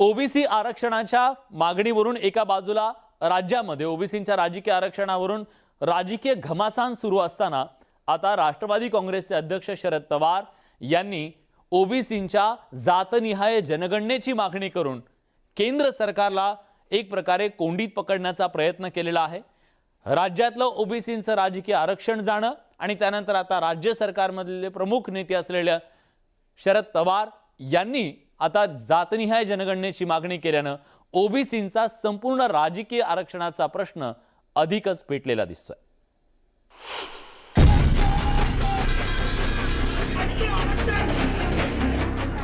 OBC आरक्षणाच्या मागणीवरून एका बाजूला राज्यामध्ये ओबीसींच्या राजकीय आरक्षणावरून राजकीय घमासान सुरू असताना आता राष्ट्रवादी काँग्रेसचे अध्यक्ष शरद पवार यांनी ओबीसींच्या जातनिहाय जनगणनेची मागणी करून केंद्र सरकारला एक प्रकारे कोंडीत पकडण्याचा प्रयत्न केलेला आहे. राज्यातलं ओबीसींचं राजकीय आरक्षण जाणं आणि त्यानंतर आता राज्य सरकारमधले प्रमुख नेते असलेल्या शरद पवार यांनी आता जातनिहाय जनगणनेची मागणी केल्यानं ओबीसींचा संपूर्ण राजकीय आरक्षणाचा प्रश्न अधिकच पेटलेला दिसतोय.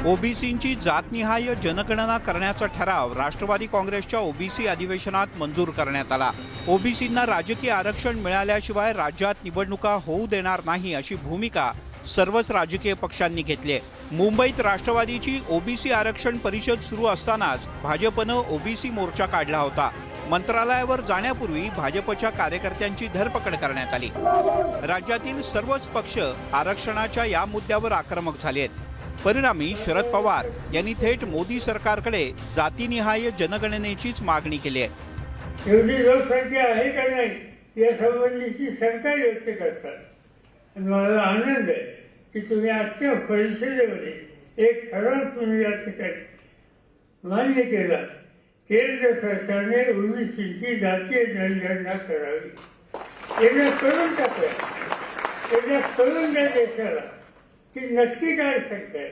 ओबीसींची जातनिहाय जनगणना करण्याचा ठराव राष्ट्रवादी काँग्रेसच्या ओबीसी अधिवेशनात मंजूर करण्यात आला. ओबीसींना राजकीय आरक्षण मिळाल्याशिवाय राज्यात निवडणुका होऊ देणार नाही अशी भूमिका सर्वच राजकीय पक्षांनी घेतली. आहे मुंबईत राष्ट्रवादीची ओबीसी आरक्षण परिषद सुरू असतानाच भाजपनं ओबीसी मोर्चा काढला होता. मंत्रालयावर जाण्यापूर्वी भाजपच्या कार्यकर्त्यांची धरपकड करण्यात आली. राज्यातील सर्वच पक्ष आरक्षणाच्या या मुद्द्यावर आक्रमक झाले आहेत परिणामी शरद पवार यांनी थेट मोदी सरकारकडे जातीनिहाय जनगणनेचीच मागणी केली आहे. एवढी लोकसंख्या आहे का नाही? या संबंधीची शंका व्यक्त करतात. आणि मला आनंद आहे की तुम्ही आजच्या परिषदेमध्ये एक ठराव तुम्ही या ठिकाणी मान्य केला. केंद्र सरकारने ओबीसीची जातीय जनगणना करावी. एकदा करून टाकूया एकदा करून द्या देशाला की नक्की काय संख्या आहे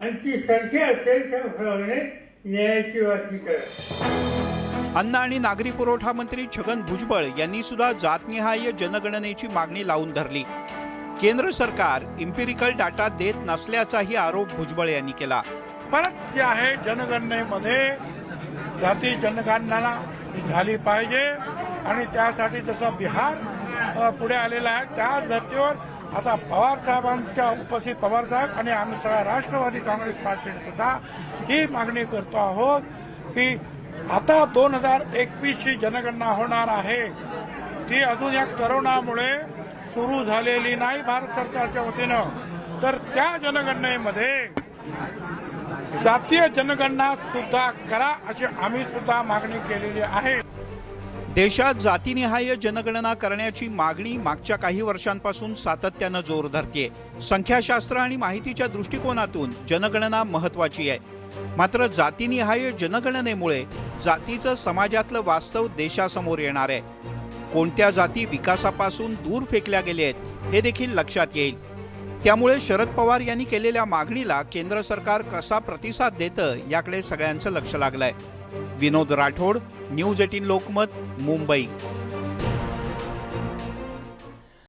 आणि ती संख्या असेल त्याप्रमाणे न्यायाची वाटणी करा अन्न आणि नागरी पुरवठा मंत्री छगन भुजबळ यांनी सुद्धा जातनिहाय जनगणनेची मागणी लावून धरली. केंद्र सरकार इम्पिरिकल डाटा देत नसल्याचाही आरोप भुजबळ यांनी केला. परत जे आहे जनगणनेमध्ये जाती जनगणना झाली पाहिजे आणि त्यासाठी जसं बिहार पुढे आलेलं आहे त्या धर्तीवर आता पवार साहेबांच्या उपस्थित पवार साहेब आणि आम्ही सगळ्या राष्ट्रवादी काँग्रेस पार्टीने सुद्धा ही मागणी करतो आहोत की आता दोन हजार एकवीसची जनगणना होणार आहे. ती अजून या करोनामुळे सुरू झालेली नाही भारत सरकारच्या वतीनं. तर त्या जनगणनेमध्ये जातीय जनगणना सुद्धा करा अशी आम्ही सुद्धा मागणी केलेली आहे. देशात जातीनिहाय जनगणना करण्याची मागणी मागच्या काही वर्षांपासून सातत्यानं जोर धरतीये. संख्याशास्त्र आणि माहितीच्या दृष्टिकोनातून जनगणना महत्वाची आहे. मात्र जातीनिहाय जनगणनेमुळे जातीचं समाजातलं वास्तव देशासमोर येणार आहे. कोणत्या जाती विकासापासून दूर फेकल्या गेल्या आहेत हे देखील लक्षात येईल. त्यामुळे शरद पवार यांनी केलेल्या मागणीला केंद्र सरकार कसा प्रतिसाद देतं याकडे सगळ्यांचं लक्ष लागलंय. Vinod Rathod news eighteen Lokmat Mumbai.